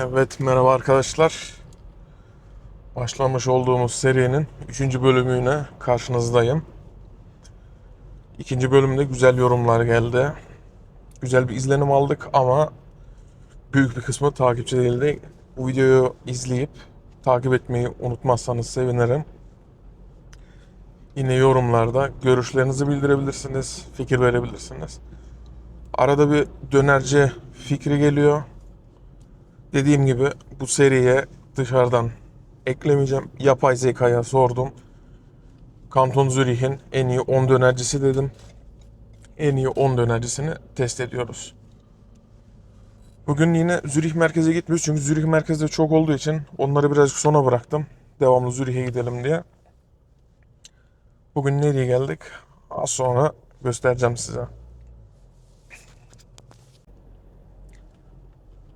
Evet merhaba arkadaşlar. Başlamış olduğumuz serinin 3. bölümüne karşınızdayım. İkinci bölümde güzel yorumlar geldi. Güzel bir izlenim aldık ama büyük bir kısmı takipçi değildi. Bu videoyu izleyip takip etmeyi unutmazsanız sevinirim. Yine yorumlarda görüşlerinizi bildirebilirsiniz, fikir verebilirsiniz. Arada bir dönerci fikri geliyor. Dediğim gibi bu seriye dışarıdan eklemeyeceğim. Yapay zekaya sordum. Kanton Zürih'in en iyi 10 dönercisi dedim. En iyi 10 dönercisini test ediyoruz. Bugün yine Zürih merkeze gitmiyoruz çünkü Zürih merkezde çok olduğu için onları birazcık sona bıraktım. Devamlı Zürih'e gidelim diye. Bugün nereye geldik? Az sonra göstereceğim size.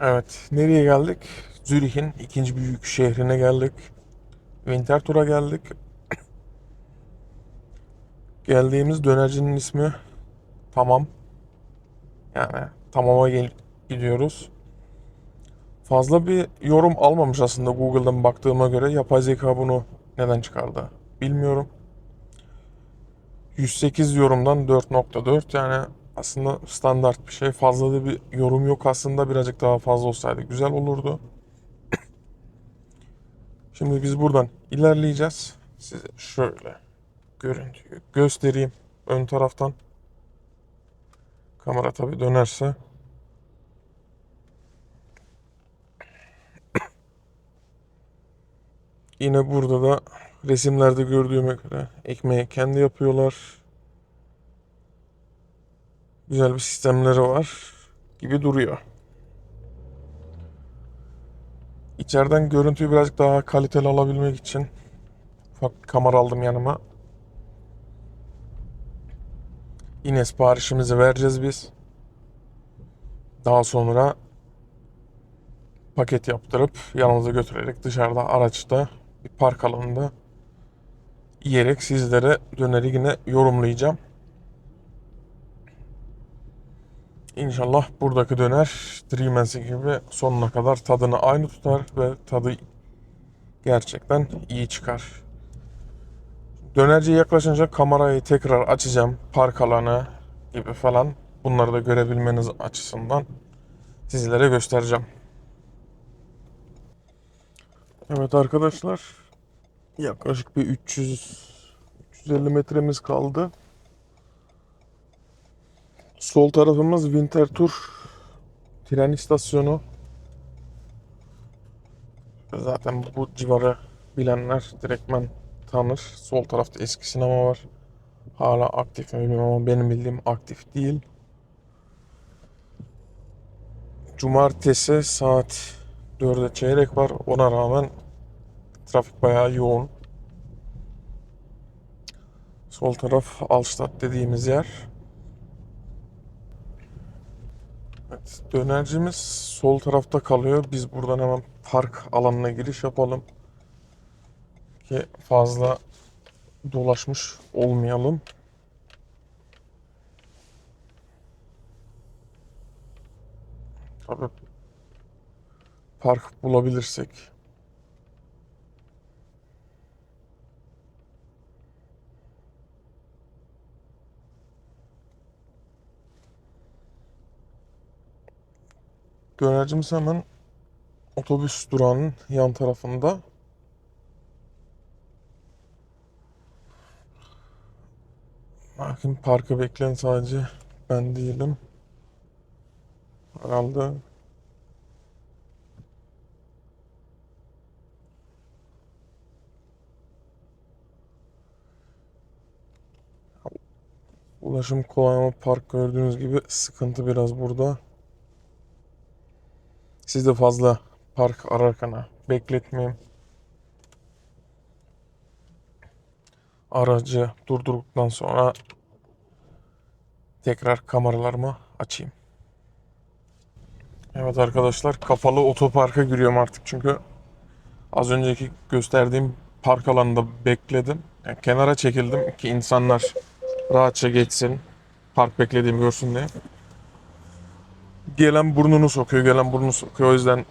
Evet, nereye geldik? Zürih'in ikinci büyük şehrine geldik. Winterthur'a geldik. Geldiğimiz dönercinin ismi Tamam. Yani Tamam'a gel gidiyoruz. Fazla bir yorum almamış aslında Google'dan baktığıma göre. Yapay zeka bunu neden çıkardı bilmiyorum. 108 yorumdan 4.4 yani aslında standart bir şey. Fazla da bir yorum yok aslında. Birazcık daha fazla olsaydı güzel olurdu. Şimdi biz buradan ilerleyeceğiz. Size şöyle görüntüyü göstereyim ön taraftan. Kamera tabii dönerse. Yine burada da resimlerde gördüğüme göre ekmeği kendi yapıyorlar. Güzel bir sistemleri var gibi duruyor. İçeriden görüntüyü birazcık daha kaliteli alabilmek için ufak bir kamera aldım yanıma. Yine siparişimizi vereceğiz biz. Daha sonra paket yaptırıp yanımıza götürerek dışarıda araçta bir park alanında yiyerek sizlere döneri yine yorumlayacağım. İnşallah buradaki döner Dreamens'i gibi sonuna kadar tadını aynı tutar ve tadı gerçekten iyi çıkar. Dönerciye yaklaşınca kamerayı tekrar açacağım. Park alanı gibi falan. Bunları da görebilmeniz açısından sizlere göstereceğim. Evet arkadaşlar. Yaklaşık bir 300 350 metremiz kaldı. Sol tarafımız Winterthur tren istasyonu. Zaten bu civarı bilenler direktmen tanır. Sol tarafta eski sinema var. Hala aktif mi bilmiyorum ama benim bildiğim aktif değil. Cumartesi saat 4'e çeyrek var. Ona rağmen trafik bayağı yoğun. Sol taraf Alstadt dediğimiz yer. Evet, dönercimiz sol tarafta kalıyor. Biz buradan hemen park alanına giriş yapalım. Ki fazla dolaşmış olmayalım. Tabii park bulabilirsek. Dönercimiz hemen otobüs durağının yan tarafında. Bakın parkı bekleyen sadece ben değilim. Herhalde ulaşım kolay ama park gördüğünüz gibi sıkıntı biraz burada. Siz de fazla park ararken ha, bekletmeyin. Aracı durdurduktan sonra tekrar kameralarımı açayım. Evet arkadaşlar kapalı otoparka giriyorum artık çünkü az önceki gösterdiğim park alanında bekledim. Yani kenara çekildim ki insanlar rahatça geçsin. Park beklediğimi görsün diye. Gelen burnunu sokuyor, gelen burnunu sokuyor. O yüzden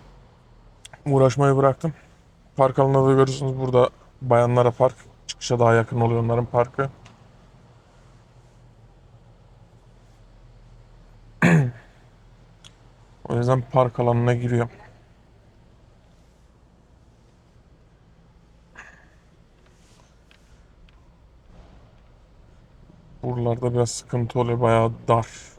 uğraşmayı bıraktım. Park alanında da görürsünüz burada bayanlara park. Çıkışa daha yakın oluyor onların parkı. O yüzden park alanına giriyor. Buralarda biraz sıkıntı oluyor. Bayağı dar.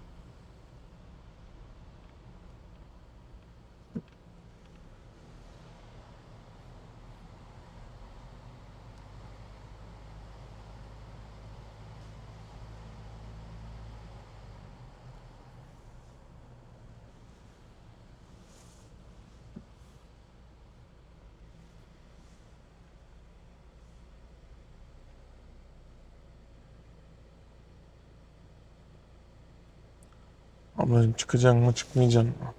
Ablacığım çıkacaksın mı çıkmayacaksın mı?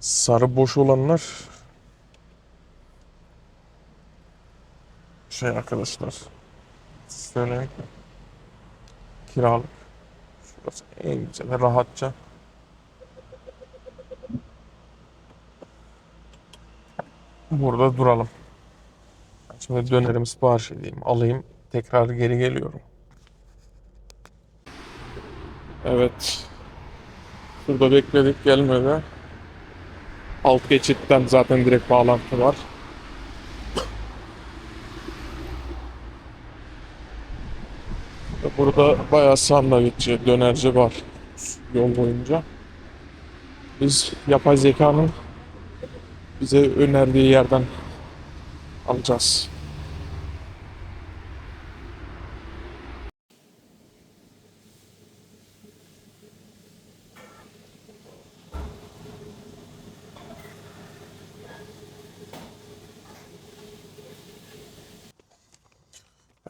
Sarı boş olanlar şey arkadaşlar söyleyeyim kiralık şurası en güzel rahatça burada duralım. Şimdi dönerimi sipariş edeyim alayım tekrar geri geliyorum. Evet. Şurada bekledik gelmedi. Alt geçitten zaten direkt bağlantı var. Burada bayağı sandviççi, dönerci var yol boyunca. Biz yapay zekanın bize önerdiği yerden alacağız.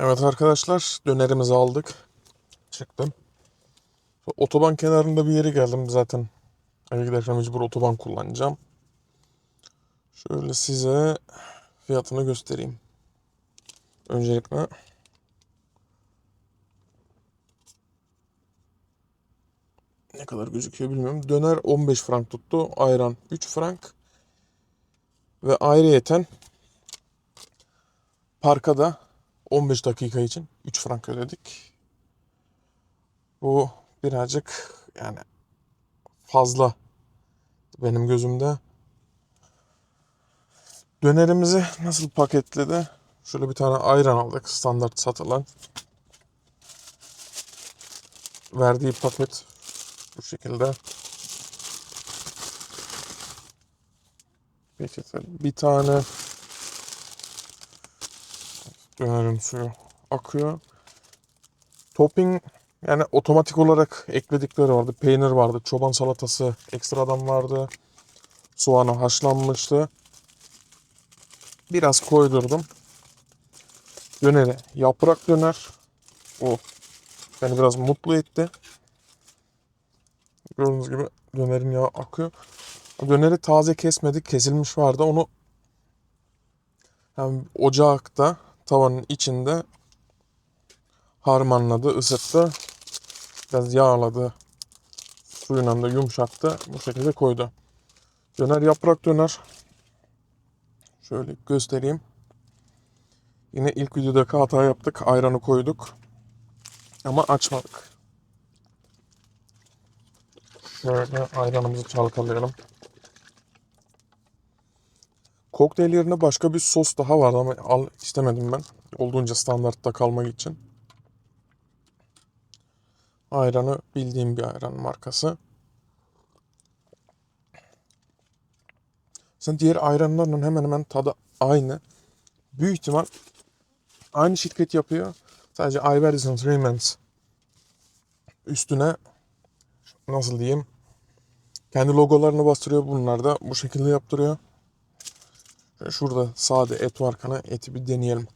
Evet arkadaşlar dönerimizi aldık. Çıktım. Otoban kenarında bir yere geldim zaten. Eve giderken mecbur otoban kullanacağım. Şöyle size fiyatını göstereyim. Öncelikle ne kadar gözüküyor bilmiyorum. Döner 15 frank tuttu. Ayran 3 frank. Ve ayrıyeten parka da 15 dakika için 3 frank ödedik. Bu birazcık yani fazla benim gözümde. Dönerimizi nasıl paketledi? Şöyle bir tane ayran aldık standart satılan. Verdiği paket bu şekilde. Peçete. Bir tane dönerin suyu akıyor. Topping yani otomatik olarak ekledikleri vardı. Peynir vardı, çoban salatası ekstradan vardı. Soğanı haşlanmıştı. Biraz koydurdum. Döneri yaprak döner. O beni biraz mutlu etti. Gördüğünüz gibi dönerin yağı akıyor. Döneri taze kesmedik. Kesilmiş vardı. Onu hem ocakta tavanın içinde harmanladı, ısıttı. Biraz yağladı. Suyuyla da yumuşattı. Bu şekilde koydu. Döner yaprak döner. Şöyle göstereyim. Yine ilk videodaki hata yaptık. Ayranı koyduk. Ama açmadık. Şöyle ayranımızı çalkalayalım. Kokteyl yerine başka bir sos daha vardı ama al istemedim ben. Olduğunca standartta kalmak için. Ayranı bildiğim bir ayran markası. Sen diğer ayranlarla hemen hemen tadı aynı. Büyük ihtimal aynı şirket yapıyor. Sadece Iveris and Remans üstüne nasıl diyeyim kendi logolarını bastırıyor bunlar da bu şekilde yaptırıyor. Şurada sade et var kana eti bir deneyelim.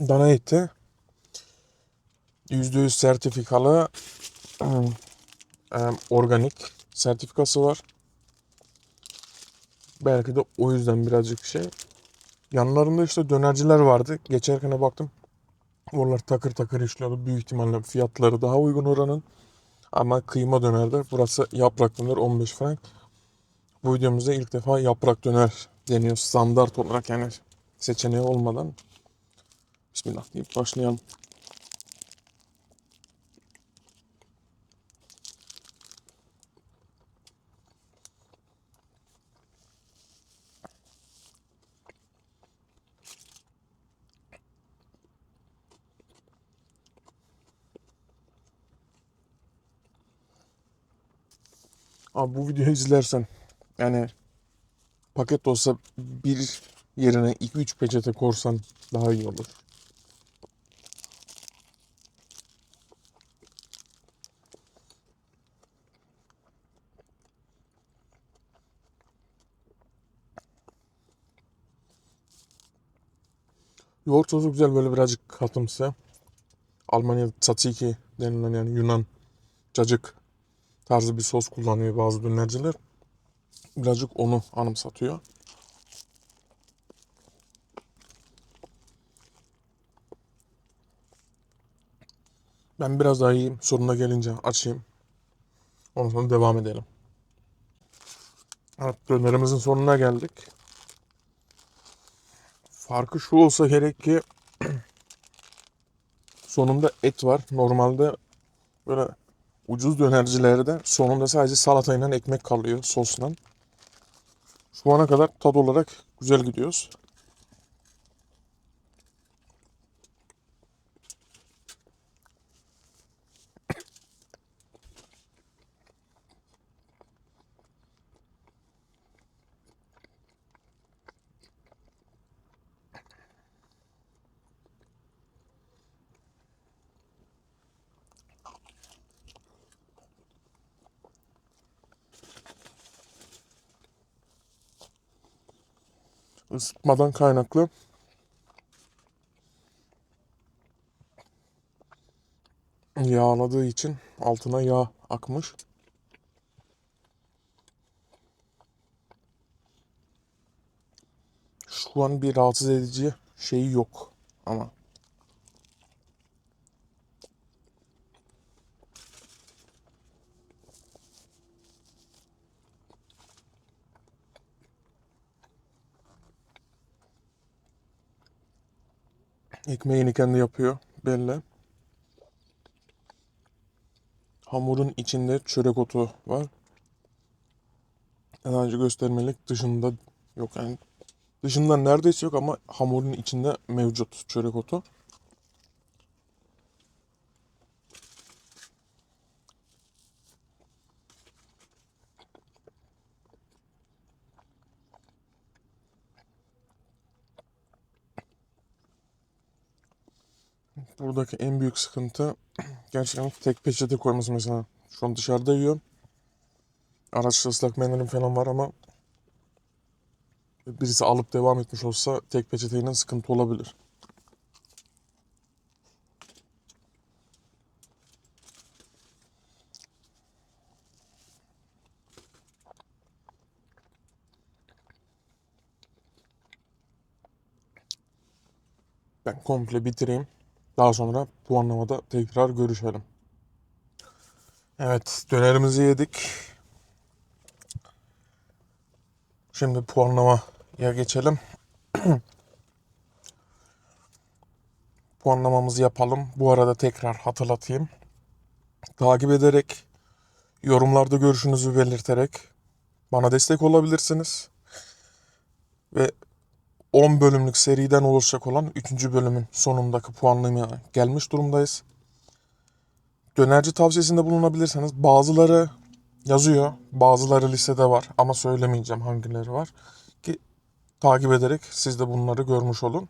Dana eti %100 sertifikalı e, organik sertifikası var. Belki de o yüzden birazcık şey. Yanlarında işte dönerciler vardı. Geçerken baktım. Oralar takır takır işliyordu. Büyük ihtimalle fiyatları daha uygun oranın. Ama kıyma dönerde burası yaprak döner 15 frank. Bu videomuzda ilk defa yaprak döner deniyor standart olarak yani seçeneği olmadan. Bismillah deyip başlayalım. Abi bu videoyu izlersen yani paket olsa bir yerine 2-3 peçete korsan daha iyi olur. Yoğurt sosu güzel böyle birazcık katımsı. Almanya tzatziki denilen yani Yunan cacık tarzı bir sos kullanıyor bazı dönerciler. Birazcık onu anımsatıyor. Ben biraz daha yiyeyim. Sonuna gelince açayım. Ondan sonra devam edelim. Evet dönerimizin sonuna geldik. Farkı şu olsa gerek ki sonunda et var. Normalde böyle ucuz dönercilerde sonunda sadece salatayla ekmek kalıyor sosla. Şu ana kadar tad olarak güzel gidiyoruz. Isıtmadan kaynaklı yağladığı için altına yağ akmış. Şu an bir rahatsız edici şeyi yok ama ekmeğini kendi yapıyor belli. Hamurun içinde çörek otu var. Daha önce göstermelik dışında yok yani dışında neredeyse yok ama hamurun içinde mevcut çörek otu. Buradaki en büyük sıkıntı gerçekten tek peçete koyması mesela. Şu an dışarıda yiyorum. Araçta ıslak mendilim falan var ama birisi alıp devam etmiş olsa tek peçeteyle sıkıntı olabilir. Ben komple bitireyim. Daha sonra puanlamada tekrar görüşelim. Evet, dönerimizi yedik. Şimdi puanlamaya geçelim. Puanlamamızı yapalım. Bu arada tekrar hatırlatayım. Takip ederek, yorumlarda görüşünüzü belirterek bana destek olabilirsiniz. Ve 10 bölümlük seriden oluşacak olan 3. bölümün sonundaki puanlamaya gelmiş durumdayız. Dönerci tavsiyesinde bulunabilirseniz bazıları yazıyor, bazıları listede var ama söylemeyeceğim hangileri var ki takip ederek siz de bunları görmüş olun.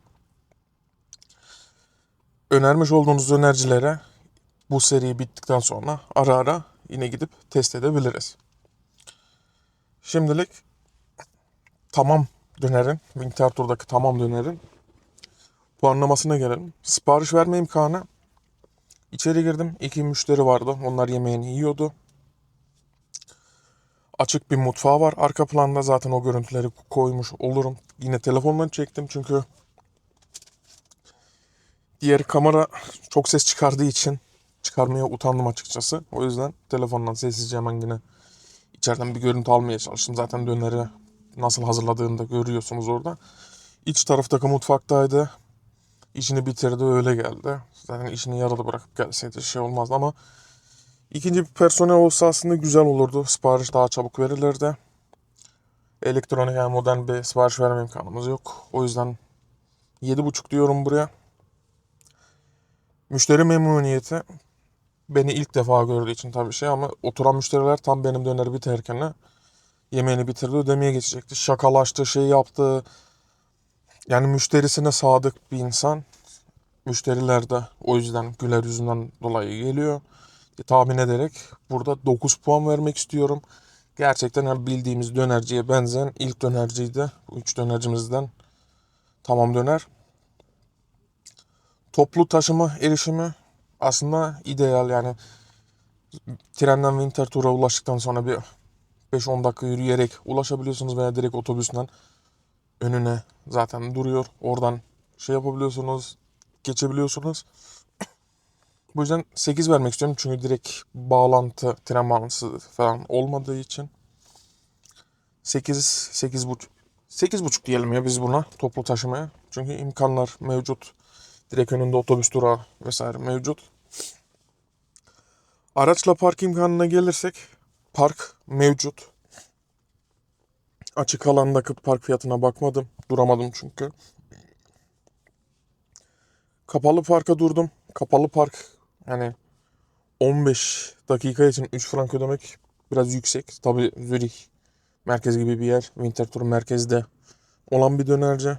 Önermiş olduğunuz dönercilere bu seri bittikten sonra ara ara yine gidip test edebiliriz. Şimdilik tamam dönerin, Winter Tour'daki tamam dönerin puanlamasına gelelim. Sipariş verme imkanı İçeri girdim. İki müşteri vardı. Onlar yemeğini yiyordu. Açık bir mutfağı var. Arka planda zaten o görüntüleri koymuş olurum. Yine telefondan çektim çünkü diğer kamera çok ses çıkardığı için çıkarmaya utandım açıkçası. O yüzden telefondan sessizce hemen yine içeriden bir görüntü almaya çalıştım. Zaten döneri nasıl hazırladığını da görüyorsunuz orada. İç taraftaki mutfaktaydı. İşini bitirdi öyle geldi. Zaten işini yarıda bırakıp gelseydi şey olmazdı ama ikinci bir personel olsa aslında güzel olurdu. Sipariş daha çabuk verilirdi. Elektronik yani modern bir sipariş verme imkanımız yok. O yüzden 7.5 diyorum buraya. Müşteri memnuniyeti beni ilk defa gördüğü için tabii şey ama oturan müşteriler tam benim döneri biterken yemeğini bitirdi ödemeye geçecekti. Şakalaştı, şey yaptı. Yani müşterisine sadık bir insan. Müşteriler de o yüzden güler yüzünden dolayı geliyor. E, tahmin ederek burada 9 puan vermek istiyorum. Gerçekten yani bildiğimiz dönerciye benzeyen ilk dönerciydi. Bu üç dönercimizden tamam döner. Toplu taşıma erişimi aslında ideal yani trenden Winter Tour'a ulaştıktan sonra bir 5-10 dakika yürüyerek ulaşabiliyorsunuz veya direkt otobüsden önüne zaten duruyor. Oradan şey yapabiliyorsunuz, geçebiliyorsunuz. Bu yüzden 8 vermek istiyorum çünkü direkt bağlantı, tren bağlantısı falan olmadığı için 8 8 buçuk 8 buçuk diyelim ya biz buna toplu taşımaya. Çünkü imkanlar mevcut. Direkt önünde otobüs durağı vesaire mevcut. Araçla park imkanına gelirsek park mevcut. Açık alandaki park fiyatına bakmadım. Duramadım çünkü. Kapalı parka durdum. Kapalı park yani 15 dakika için 3 frank ödemek biraz yüksek. Tabi Zürih merkez gibi bir yer. Winterthur merkezde olan bir dönerci.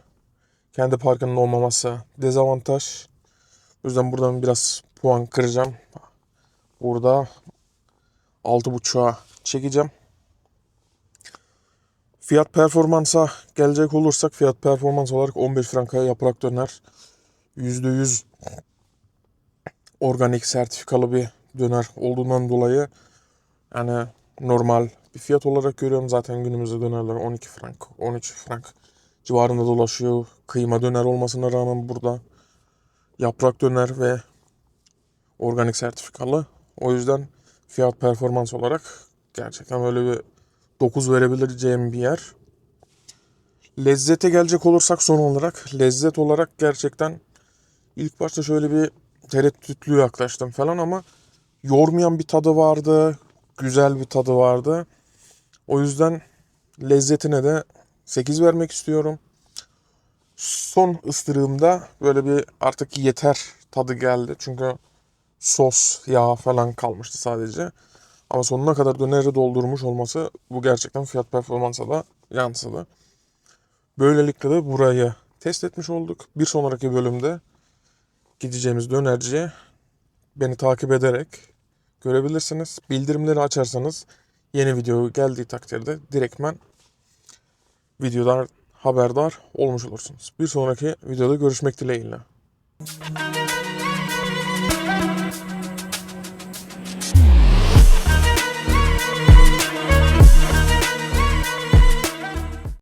Kendi parkının olmaması dezavantaj. O yüzden buradan biraz puan kıracağım. Burada 6.5'a çekeceğim. Fiyat performansa gelecek olursak fiyat performans olarak 15 franka yaprak döner. %100 organik sertifikalı bir döner olduğundan dolayı yani normal bir fiyat olarak görüyorum. Zaten günümüzde dönerler 12 frank, 13 frank civarında dolaşıyor. Kıyma döner olmasına rağmen burada yaprak döner ve organik sertifikalı. O yüzden fiyat performans olarak gerçekten böyle bir 9 verebileceğim bir yer. Lezzete gelecek olursak son olarak lezzet olarak gerçekten ilk başta şöyle bir tereddütlü yaklaştım falan ama yormayan bir tadı vardı. Güzel bir tadı vardı. O yüzden lezzetine de 8 vermek istiyorum. Son ıstırığımda böyle bir artık yeter tadı geldi. Çünkü sos, yağ falan kalmıştı sadece. Ama sonuna kadar döneri doldurmuş olması bu gerçekten fiyat performansa da yansıdı. Böylelikle de burayı test etmiş olduk. Bir sonraki bölümde gideceğimiz dönerciye beni takip ederek görebilirsiniz. Bildirimleri açarsanız yeni video geldiği takdirde direktmen videolar haberdar olmuş olursunuz. Bir sonraki videoda görüşmek dileğiyle.